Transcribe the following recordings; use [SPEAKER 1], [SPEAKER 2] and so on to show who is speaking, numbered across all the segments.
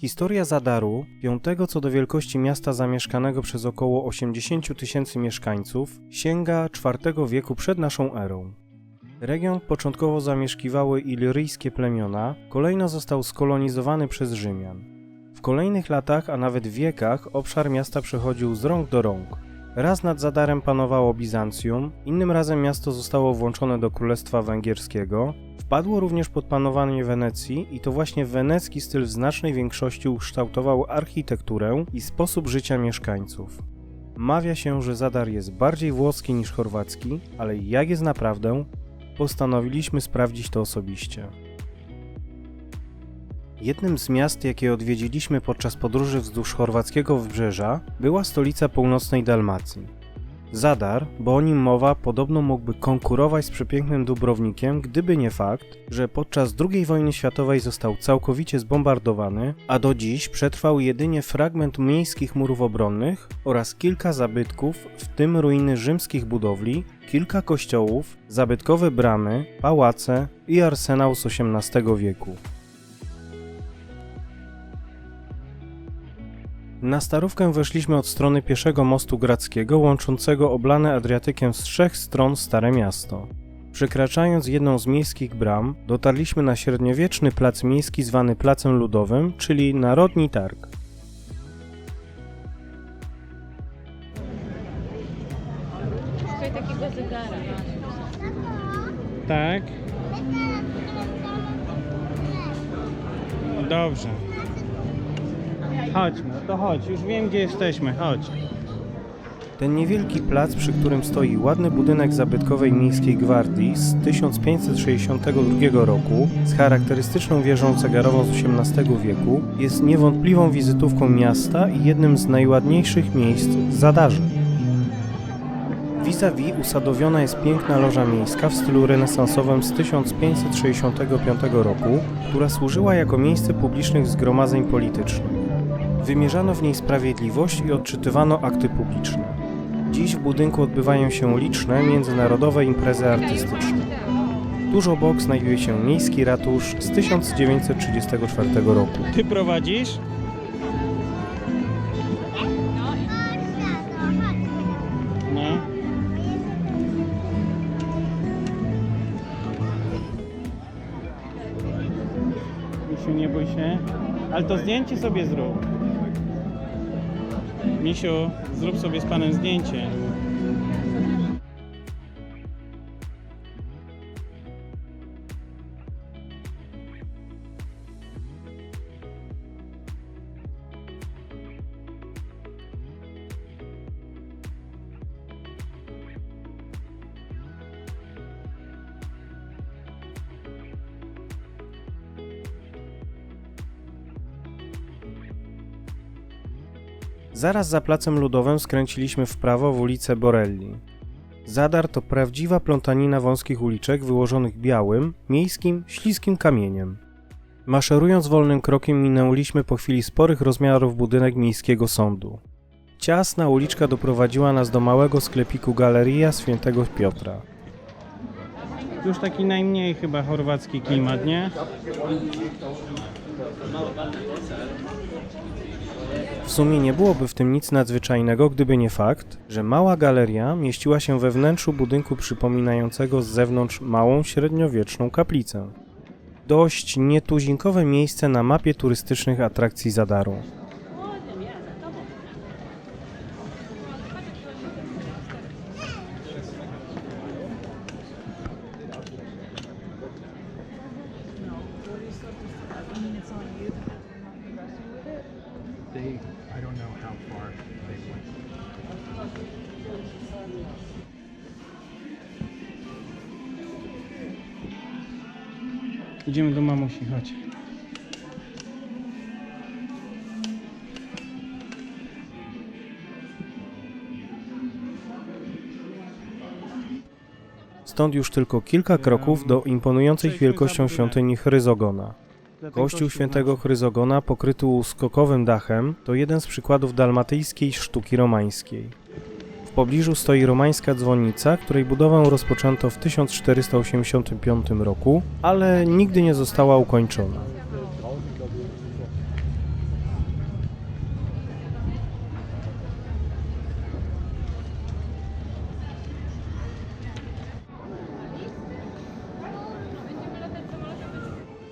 [SPEAKER 1] Historia Zadaru, piątego co do wielkości miasta zamieszkanego przez około 80 tysięcy mieszkańców, sięga IV wieku przed naszą erą. Region początkowo zamieszkiwały iliryjskie plemiona, kolejno został skolonizowany przez Rzymian. W kolejnych latach, a nawet wiekach, obszar miasta przechodził z rąk do rąk. Raz nad Zadarem panowało Bizancjum, innym razem miasto zostało włączone do Królestwa Węgierskiego, wpadło również pod panowanie Wenecji i to właśnie wenecki styl w znacznej większości ukształtował architekturę i sposób życia mieszkańców. Mawia się, że Zadar jest bardziej włoski niż chorwacki, ale jak jest naprawdę, postanowiliśmy sprawdzić to osobiście. Jednym z miast, jakie odwiedziliśmy podczas podróży wzdłuż chorwackiego wybrzeża, była stolica północnej Dalmacji. Zadar, bo o nim mowa, podobno mógłby konkurować z przepięknym Dubrownikiem, gdyby nie fakt, że podczas II wojny światowej został całkowicie zbombardowany, a do dziś przetrwał jedynie fragment miejskich murów obronnych oraz kilka zabytków, w tym ruiny rzymskich budowli, kilka kościołów, zabytkowe bramy, pałace i arsenał z XVIII wieku. Na Starówkę weszliśmy od strony pieszego mostu grackiego łączącego oblane Adriatykiem z trzech stron Stare Miasto. Przekraczając jedną z miejskich bram, dotarliśmy na średniowieczny plac miejski zwany Placem Ludowym, czyli Narodni Targ.
[SPEAKER 2] Szukaj takiego zegara.
[SPEAKER 3] Tak. Dobrze. Chodźmy, to chodź, już wiem gdzie jesteśmy, chodź.
[SPEAKER 1] Ten niewielki plac, przy którym stoi ładny budynek zabytkowej miejskiej gwardii z 1562 roku z charakterystyczną wieżą cegarową z XVIII wieku, jest niewątpliwą wizytówką miasta i jednym z najładniejszych miejsc w Zadarze. Vis-a-vis usadowiona jest piękna loża miejska w stylu renesansowym z 1565 roku, która służyła jako miejsce publicznych zgromadzeń politycznych. Wymierzano w niej sprawiedliwość i odczytywano akty publiczne. Dziś w budynku odbywają się liczne międzynarodowe imprezy artystyczne. Tuż obok znajduje się miejski ratusz z 1934 roku.
[SPEAKER 3] Ty prowadzisz? No. Misiu, nie bój się. Ale to zdjęcie sobie zrób. Misiu, zrób sobie z panem zdjęcie.
[SPEAKER 1] Zaraz za placem ludowym skręciliśmy w prawo w ulicę Borelli. Zadar to prawdziwa plątanina wąskich uliczek wyłożonych białym, miejskim, śliskim kamieniem. Maszerując wolnym krokiem minęliśmy po chwili sporych rozmiarów budynek miejskiego sądu. Ciasna uliczka doprowadziła nas do małego sklepiku Galeria Świętego Piotra.
[SPEAKER 3] Już taki najmniej chyba chorwacki klimat, nie?
[SPEAKER 1] W sumie nie byłoby w tym nic nadzwyczajnego, gdyby nie fakt, że mała galeria mieściła się we wnętrzu budynku przypominającego z zewnątrz małą średniowieczną kaplicę. Dość nietuzinkowe miejsce na mapie turystycznych atrakcji Zadaru.
[SPEAKER 3] Idziemy do mamusi, chodź.
[SPEAKER 1] Stąd już tylko kilka kroków do imponującej wielkością świątyni Chryzogona. Kościół świętego Chryzogona pokryty skokowym dachem to jeden z przykładów dalmatyjskiej sztuki romańskiej. Pobliżu stoi romańska dzwonnica, której budowę rozpoczęto w 1485 roku, ale nigdy nie została ukończona.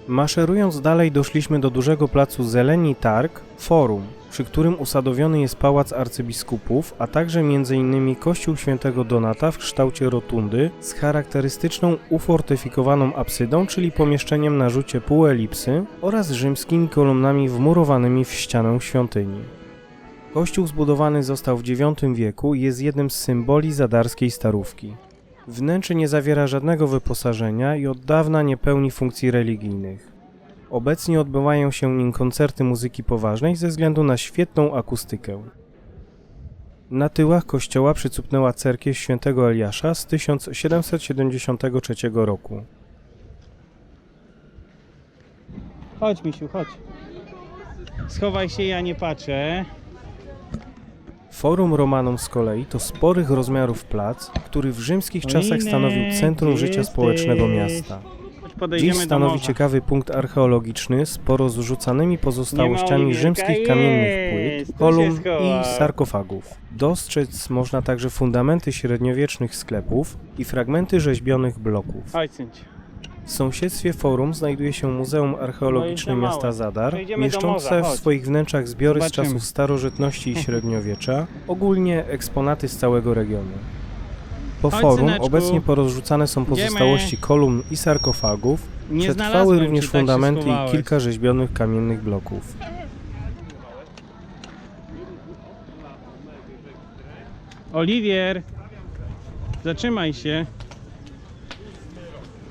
[SPEAKER 1] Maszerując dalej doszliśmy do dużego placu Zeleni Targ, Forum, przy którym usadowiony jest pałac arcybiskupów, a także m.in. kościół świętego Donata w kształcie rotundy z charakterystyczną ufortyfikowaną apsydą, czyli pomieszczeniem na rzucie półelipsy oraz rzymskimi kolumnami wmurowanymi w ścianę świątyni. Kościół zbudowany został w IX wieku i jest jednym z symboli zadarskiej starówki. Wnętrze nie zawiera żadnego wyposażenia i od dawna nie pełni funkcji religijnych. Obecnie odbywają się nim koncerty muzyki poważnej ze względu na świetną akustykę. Na tyłach kościoła przycupnęła cerkiew świętego Eliasza z 1773 roku.
[SPEAKER 3] Chodź, misiu, chodź. Schowaj się, ja nie patrzę.
[SPEAKER 1] Forum Romanum z kolei to sporych rozmiarów plac, który w rzymskich czasach
[SPEAKER 3] Olinek,
[SPEAKER 1] stanowił centrum życia społecznego miasta. Dziś stanowi ciekawy punkt archeologiczny z porozrzucanymi
[SPEAKER 3] Nie
[SPEAKER 1] pozostałościami rzymskich kamiennych płyt, kolumn i sarkofagów. Dostrzec można także fundamenty średniowiecznych sklepów i fragmenty rzeźbionych bloków. W sąsiedztwie forum znajduje się Muzeum Archeologiczne
[SPEAKER 3] No i za
[SPEAKER 1] Miasta. Zadar, mieszczące w swoich wnętrzach zbiory z
[SPEAKER 3] Zobaczymy.
[SPEAKER 1] czasów starożytności i średniowiecza, ogólnie eksponaty z całego regionu. Po
[SPEAKER 3] Chodź,
[SPEAKER 1] forum
[SPEAKER 3] syneczku.
[SPEAKER 1] obecnie porozrzucane są pozostałości kolumn i sarkofagów,
[SPEAKER 3] Nie
[SPEAKER 1] Przetrwały
[SPEAKER 3] znalazłem
[SPEAKER 1] również
[SPEAKER 3] tak się
[SPEAKER 1] fundamenty i
[SPEAKER 3] schowałeś.
[SPEAKER 1] kilka rzeźbionych kamiennych bloków.
[SPEAKER 3] Oliwier, zatrzymaj się.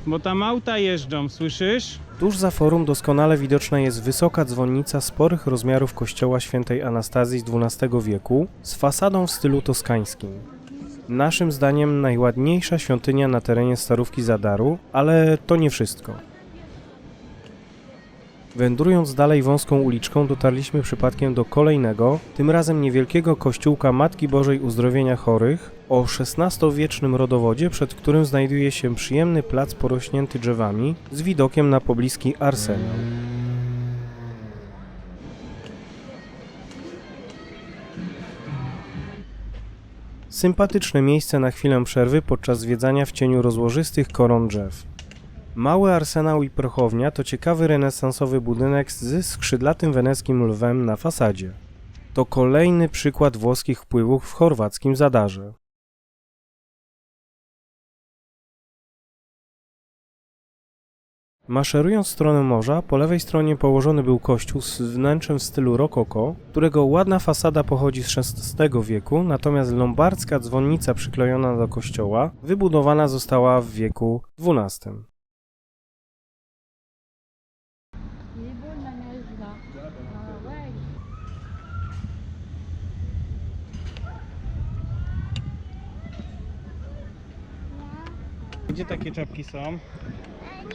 [SPEAKER 3] Bo tam auta jeżdżą, słyszysz?
[SPEAKER 1] Tuż za forum doskonale widoczna jest wysoka dzwonnica sporych rozmiarów kościoła świętej Anastazji z XII wieku z fasadą w stylu toskańskim. Naszym zdaniem najładniejsza świątynia na terenie Starówki Zadaru, ale to nie wszystko. Wędrując dalej wąską uliczką dotarliśmy przypadkiem do kolejnego, tym razem niewielkiego kościółka Matki Bożej Uzdrowienia Chorych o XVI-wiecznym rodowodzie, przed którym znajduje się przyjemny plac porośnięty drzewami z widokiem na pobliski arsenał. Sympatyczne miejsce na chwilę przerwy podczas zwiedzania w cieniu rozłożystych koron drzew. Mały arsenał i prochownia to ciekawy renesansowy budynek ze skrzydlatym weneckim lwem na fasadzie. To kolejny przykład włoskich wpływów w chorwackim Zadarze. Maszerując w stronę morza, po lewej stronie położony był kościół z wnętrzem w stylu rokoko, którego ładna fasada pochodzi z XVI wieku, natomiast lombardzka dzwonnica przyklejona do kościoła wybudowana została w wieku XII.
[SPEAKER 3] Gdzie takie czapki są?
[SPEAKER 4] E,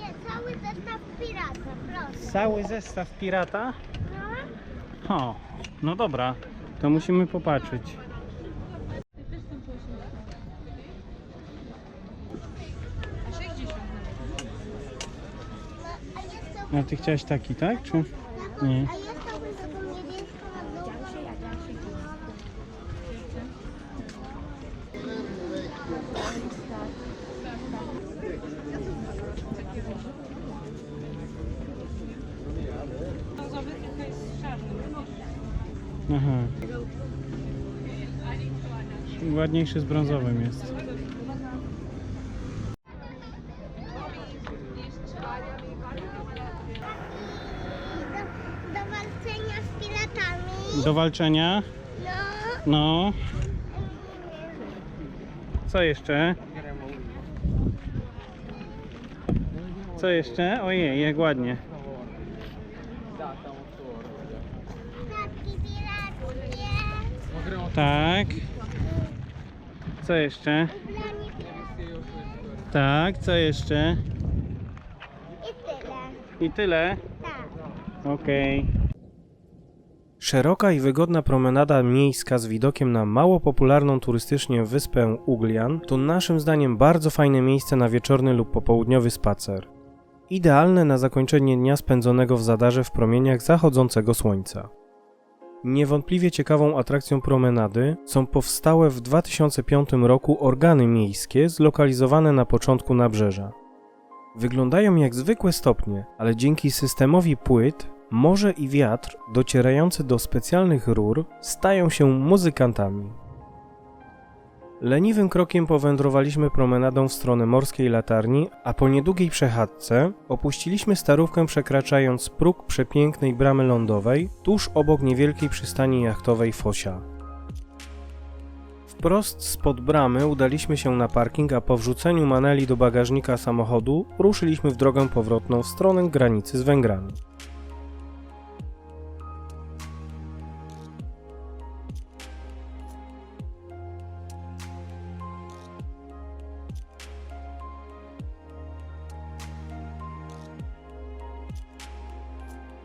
[SPEAKER 4] Nie, cały zestaw pirata, proszę.
[SPEAKER 3] Cały zestaw pirata?
[SPEAKER 4] No,
[SPEAKER 3] O, no dobra, to musimy popatrzeć.
[SPEAKER 4] no. A
[SPEAKER 3] ty chciałeś taki, tak? Czy?
[SPEAKER 4] taką-
[SPEAKER 3] Nie.
[SPEAKER 4] A jest to z taką niebieską albo...
[SPEAKER 3] Aha. Ładniejszy z brązowym jest.
[SPEAKER 4] Do, do walczenia z piratami.
[SPEAKER 3] Do walczenia?
[SPEAKER 4] No,
[SPEAKER 3] No. Co jeszcze? Co jeszcze? Ojej, jak ładnie. Tak. Co jeszcze? Tak, co jeszcze?
[SPEAKER 4] I tyle.
[SPEAKER 3] I tyle?
[SPEAKER 4] Tak.
[SPEAKER 3] Okej.
[SPEAKER 1] Szeroka i wygodna promenada miejska z widokiem na mało popularną turystycznie wyspę Uglian to naszym zdaniem bardzo fajne miejsce na wieczorny lub popołudniowy spacer. Idealne na zakończenie dnia spędzonego w Zadarze w promieniach zachodzącego słońca. Niewątpliwie ciekawą atrakcją promenady są powstałe w 2005 roku organy miejskie zlokalizowane na początku nabrzeża. Wyglądają jak zwykłe stopnie, ale dzięki systemowi płyt morze i wiatr docierający do specjalnych rur stają się muzykantami. Leniwym krokiem powędrowaliśmy promenadą w stronę morskiej latarni, a po niedługiej przechadzce opuściliśmy starówkę przekraczając próg przepięknej bramy lądowej tuż obok niewielkiej przystani jachtowej Fosia. Wprost spod bramy udaliśmy się na parking, a po wrzuceniu maneli do bagażnika samochodu ruszyliśmy w drogę powrotną w stronę granicy z Węgrami.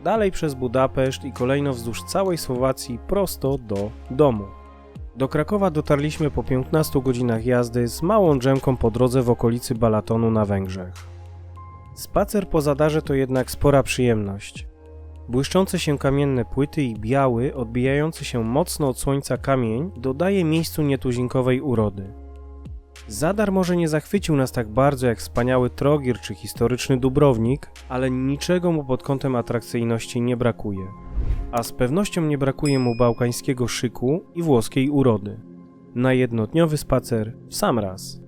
[SPEAKER 1] Dalej przez Budapeszt i kolejno wzdłuż całej Słowacji prosto do domu. Do Krakowa dotarliśmy po 15 godzinach jazdy z małą drzemką po drodze w okolicy Balatonu na Węgrzech. Spacer po Zadarze to jednak spora przyjemność. Błyszczące się kamienne płyty i biały, odbijający się mocno od słońca kamień dodaje miejscu nietuzinkowej urody. Zadar może nie zachwycił nas tak bardzo jak wspaniały Trogir czy historyczny Dubrownik, ale niczego mu pod kątem atrakcyjności nie brakuje. A z pewnością nie brakuje mu bałkańskiego szyku i włoskiej urody. Na jednodniowy spacer w sam raz.